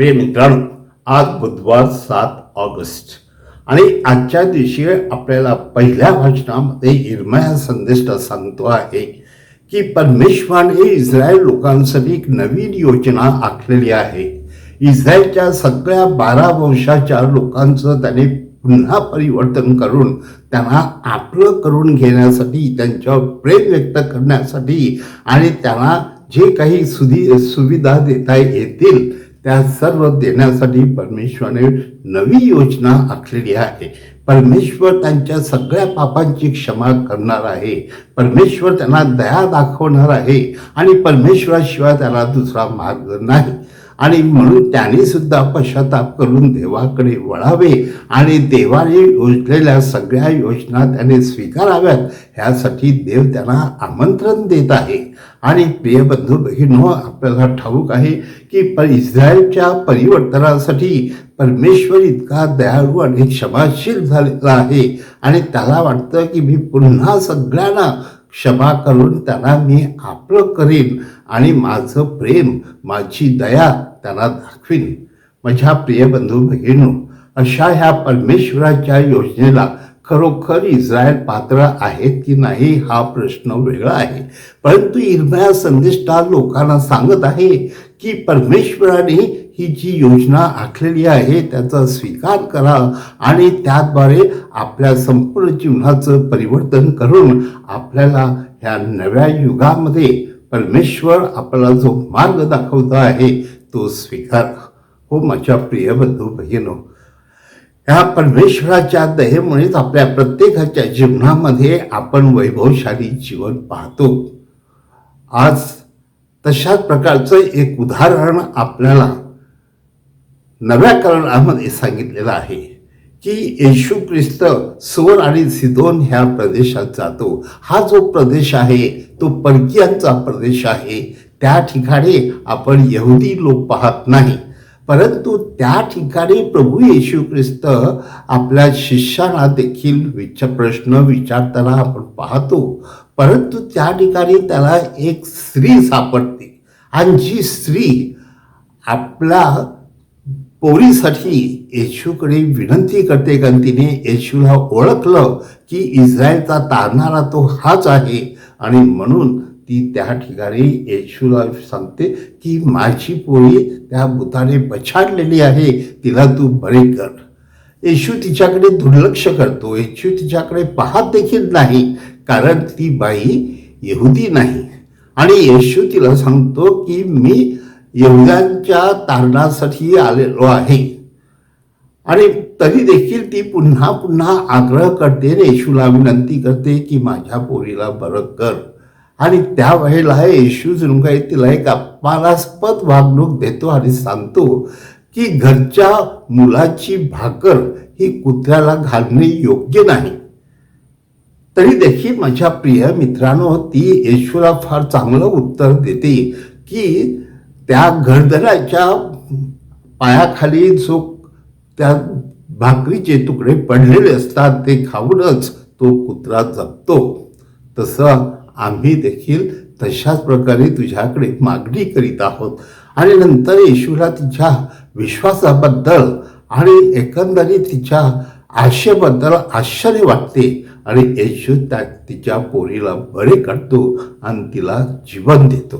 प्रिय मित्रांनो आज बुधवार सात ऑगस्ट. आणि आजच्या दिवशी आपल्याला पहिल्या भाषणामध्ये इरमया संदेश सांगतो आहे की परमेश्वराने इस्रायल लोकांसाठी एक नवीन योजना आखलेली आहे. इस्रायलच्या सगळ्या बारा वंशाच्या लोकांचं त्याने पुन्हा परिवर्तन करून त्यांना आपलं करून घेण्यासाठी त्यांच्यावर प्रेम व्यक्त करण्यासाठी आणि त्यांना जे काही सुधी सुविधा देता येतील त्या सर्व देण्यासाठी परमेश्वराने नवी योजना आखलेली आहे. परमेश्वर त्यांच्या सगळ्या पापांची क्षमा करणार आहे. परमेश्वर त्यांना दया दाखवणार आहे आणि परमेश्वराशिवाय त्याला दुसरा मार्ग नाही. आणि म्हणून त्यांनी सुद्धा पश्चाताप करून देवाकडे वळावे आणि देवाने योजलेल्या सगळ्या योजना त्याने स्वीकाराव्यात. ह्यासाठी देव त्यांना आमंत्रण देत आहे. आणि प्रिय बंधू बहिणो आपल्याला ठाऊक आहे की पर इस्रायलच्या परिवर्तनासाठी परमेश्वर इतका दयाळू आणि क्षमाशील झालेला आहे. आणि त्याला वाटतं की मी पुन्हा सगळ्यांना क्षमा करून त्यांना मी आपलं करीन आणि माझं प्रेम माझी दया त्यांना दाखवीन. माझ्या प्रिय बंधू बहिणो अशा ह्या परमेश्वराच्या योजनेला खरोखर इस्रायल पात्र आहेत की नाही हा प्रश्न वेगळा आहे. परंतु इर्मया संदेष्टा लोकांना सांगत आहे की परमेश्वराने ही जी योजना आखलेली आहे त्याचा स्वीकार करा आणि त्याद्वारे आपल्या संपूर्ण जीवनाचं परिवर्तन करून आपल्याला ह्या नव्या युगामध्ये परमेश्वर आपल्याला जो मार्ग दाखवता आहे तो स्वीकार हो माझ्या प्रिय बंधू बहिणो ह्या परमेश्वराच्या दयेमुळेच आपल्या प्रत्येकाच्या जीवनामध्ये आपण वैभवशाली जीवन पाहतो. आज तशाच प्रकारचं एक उदाहरण आपल्याला नव्या करणामध्ये सांगितलेलं आहे की येशू ख्रिस्त सोर आणि सिदोन ह्या प्रदेशात जातो. हा जो प्रदेश आहे तो परकीयांचा प्रदेश आहे. त्या ठिकाणी आपण यहुदी लोक पाहत नाही. परंतु त्या ठिकाणी प्रभू येशू ख्रिस्त आपल्या शिष्यांना देखील विच प्रश्न विचारताना आपण पाहतो. परंतु त्या ठिकाणी त्याला एक स्त्री सापडते. आणि जी स्त्री आपल्या पोरीसाठी येशूकडे विनंती करते कारण तिने येशूला ओळखलं की इस्रायलचा तारणारा तो हाच आहे. आणि म्हणून ती त्या ठिकाणी येशूला सांगते की माझी पोळी त्या भूताने पछाडलेली आहे तिला तू बरे कर. येशू तिच्याकडे दुर्लक्ष करतो. येशू तिच्याकडे पाहत देखील नाही कारण ती बाई यहुदी नाही. आणि येशू तिला सांगतो की मी यहुद्यांच्या तारणासाठी आलेलो आहे. आणि तरी देखील ती पुन्हा पुन्हा आग्रह करते येशूला विनंती करते की माझ्या पोरीला बरं कर. आणि त्यावेळेला येशू जणू काही तिला एक अपमानास्पद वागणूक देतो आणि सांगतो की घरच्या मुलाची भाकर ही कुत्र्याला घालणे योग्य नाही. तरी देखील माझ्या प्रिय मित्रांनो ती येशूला फार चांगलं उत्तर देते की त्या घरदराच्या पायाखाली जो त्या भाकरीचे तुकडे पडलेले असतात ते खाऊनच तो कुत्रा जपतो तसं आम्ही देखील तशाच प्रकारे तुझ्याकडे मागणी करीत आहोत. आणि नंतर येशूला तिच्या विश्वासाबद्दल आणि एकंदरीत तिच्या आशेबद्दल आश्चर्य वाटते. आणि येशू त्या तिच्या पोरीला बरे करतो आणि तिला जीवन देतो.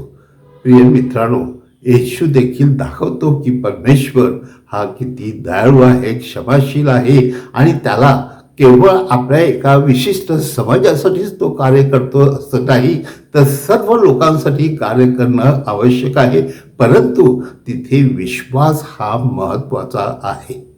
प्रिय मित्रांनो येशू देखील दाखवतो की परमेश्वर हा किती दयाळू आहे क्षमाशील आहे आणि त्याला केवळ आपल्या एका विशिष्ट समाजासाठीच तो कार्य करतो असं नाही तर सर्व लोकांसाठी कार्य करणं आवश्यक आहे. परंतु तिथे विश्वास हा महत्त्वाचा आहे.